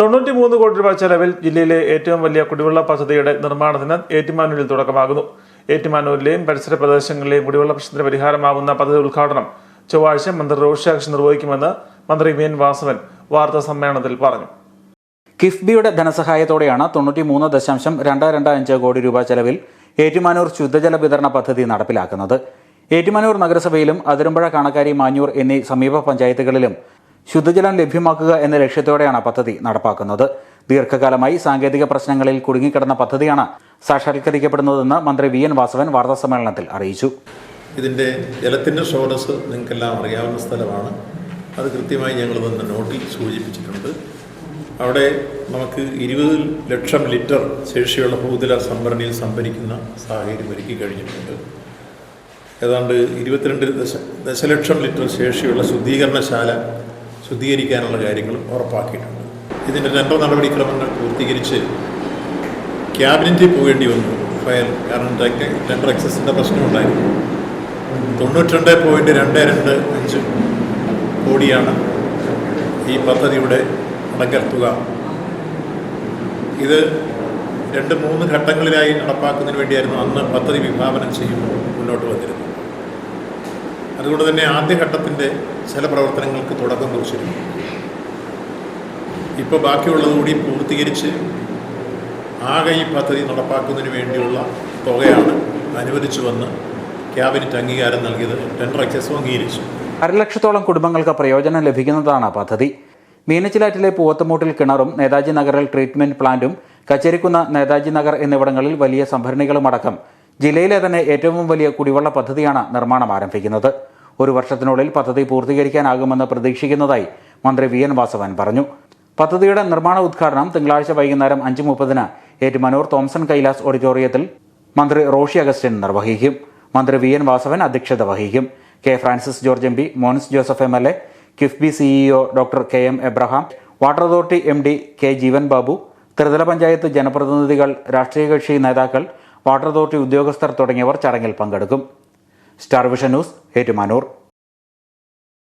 തൊണ്ണൂറ്റി മൂന്ന് കോടി രൂപ ചെലവിൽ ജില്ലയിലെ ഏറ്റവും വലിയ കുടിവെള്ള പദ്ധതിയുടെ നിർമ്മാണത്തിന് ഏറ്റുമാനൂരിൽ തുടക്കമാകുന്നു. ഏറ്റുമാനൂരിലെയും പരിസര പ്രദേശങ്ങളിലെയും കുടിവെള്ള പ്രശ്നത്തിന് പരിഹാരമാകുന്ന പദ്ധതി ഉദ്ഘാടനം ചൊവ്വാഴ്ച മന്ത്രി റോഷി അക്ഷൻ നിർവഹിക്കുമെന്ന് മന്ത്രി വി എൻ വാസവൻ വാർത്താ സമ്മേളനത്തിൽ പറഞ്ഞു. കിഫ്ബിയുടെ ധനസഹായത്തോടെയാണ് തൊണ്ണൂറ്റി മൂന്ന് ദശാംശം രണ്ട് രണ്ട് അഞ്ച് കോടി രൂപ ചെലവിൽ ഏറ്റുമാനൂർ ശുദ്ധജല വിതരണ പദ്ധതി നടപ്പിലാക്കുന്നത്. ഏറ്റുമാനൂർ നഗരസഭയിലും അതിരമ്പുഴ കാണക്കാരി മാഞ്ഞൂർ എന്നീ സമീപ പഞ്ചായത്തുകളിലും ശുദ്ധജലം ലഭ്യമാക്കുക എന്ന ലക്ഷ്യത്തോടെയാണ് പദ്ധതി നടപ്പാക്കുന്നത്. ദീർഘകാലമായി സാങ്കേതിക പ്രശ്നങ്ങളിൽ കുടുങ്ങിക്കിടന്ന പദ്ധതിയാണ് സാക്ഷാത്കരിക്കപ്പെടുന്നതെന്ന് മന്ത്രി വി എൻ വാസവൻ വാർത്താസമ്മേളനത്തിൽ അറിയിച്ചു. ഇതിന്റെ ജലത്തിന്റെ സ്രോതസ് നിങ്ങൾക്കെല്ലാം അറിയാവുന്ന സ്ഥലമാണ്. അത് കൃത്യമായി ഞങ്ങൾ വന്ന നോട്ടിൽ സൂചിപ്പിച്ചിട്ടുണ്ട്. അവിടെ നമുക്ക് ഇരുപത് ലക്ഷം ലിറ്റർ ശേഷിയുള്ള ഭൂതല സംഭരണിയിൽ സംഭരിക്കുന്ന സാഹചര്യം ഒരുക്കി കഴിഞ്ഞിട്ടുണ്ട്. ഏതാണ്ട് ഇരുപത്തിരണ്ട് ദശ ദശലക്ഷം ലിറ്റർ ശേഷിയുള്ള ശുദ്ധീകരണശാല ശുദ്ധീകരിക്കാനുള്ള കാര്യങ്ങളും ഉറപ്പാക്കിയിട്ടുണ്ട്. ഇതിന്റെ ടെൻഡർ നടപടിക്രമങ്ങൾ പൂർത്തീകരിച്ച് ക്യാബിനറ്റിൽ പോകേണ്ടി വന്നു. ഫയൽ. കാരണം ടെൻഡർ എക്സസിന്റെ പ്രശ്നമുണ്ടായിരുന്നു. തൊണ്ണൂറ്റിരണ്ട് പോയിന്റ് രണ്ട് രണ്ട് അഞ്ച് കോടിയാണ് ഈ പദ്ധതിയുടെ അടങ്കൽ തുക. ഇത് രണ്ട് മൂന്ന് ഘട്ടങ്ങളിലായി നടപ്പാക്കുന്നതിന് വേണ്ടിയായിരുന്നു അന്ന് പദ്ധതി വിഭാവനം ചെയ്യുമ്പോൾ മുന്നോട്ട് വന്നിരുന്നത്. അതുകൊണ്ട് തന്നെ ആദ്യഘട്ടത്തിന്റെ ചില പ്രവർത്തനങ്ങൾക്ക് തുടക്കം കുറിച്ചിരുന്നു. ഇപ്പോൾ ബാക്കിയുള്ളത് കൂടി പൂർത്തീകരിച്ച് ആകെ ഈ പദ്ധതി നടപ്പാക്കുന്നതിന് വേണ്ടിയുള്ള തുകയാണ് അനുവദിച്ചു വന്ന് ക്യാബിനറ്റ് അംഗീകാരം നൽകിയത്. ടെൻഡർ എക്സസ് അംഗീകരിച്ചു. അരലക്ഷത്തോളം കുടുംബങ്ങൾക്ക് പ്രയോജനം ലഭിക്കുന്നതാണ് പദ്ധതി. മീനച്ചിലാറ്റിലെ പൂവത്തുമൂട്ടിൽ കിണറും നേതാജി നഗറിൽ ട്രീറ്റ്മെന്റ് പ്ലാന്റും കച്ചേരിക്കുന്ന നേതാജി നഗർ എന്നിവിടങ്ങളിൽ വലിയ സംഭരണികളുമടക്കം ജില്ലയിലെ തന്നെ ഏറ്റവും വലിയ കുടിവെള്ള പദ്ധതിയാണ് നിർമ്മാണം ആരംഭിക്കുന്നത്. ഒരു വർഷത്തിനുള്ളിൽ പദ്ധതി പൂർത്തീകരിക്കാനാകുമെന്ന് പ്രതീക്ഷിക്കുന്നതായി മന്ത്രി വി എൻ വാസവൻ പറഞ്ഞു. പദ്ധതിയുടെ നിർമ്മാണ ഉദ്ഘാടനം തിങ്കളാഴ്ച വൈകുന്നേരം അഞ്ച് മുപ്പതിന് ഏറ്റുമാനൂർ തോംസൺ കൈലാസ് ഓഡിറ്റോറിയത്തിൽ മന്ത്രി റോഷി അഗസ്റ്റിൻ നിർവഹിക്കും. മന്ത്രി വി എൻ വാസവൻ അധ്യക്ഷത വഹിക്കും. K Francis George M P Mons Joseph M L A KIIFB CEO doctor K M Abraham water authority M D K Jeevan Babu ത്രിതല പഞ്ചായത്ത് ജനപ്രതിനിധികൾ രാഷ്ട്രീയ കക്ഷി നേതാക്കൾ വാട്ടർ അതോറിറ്റി ഉദ്യോഗസ്ഥർ തുടങ്ങിയവർ ചടങ്ങിൽ പങ്കെടുക്കും. Star vision news Ettumanoor.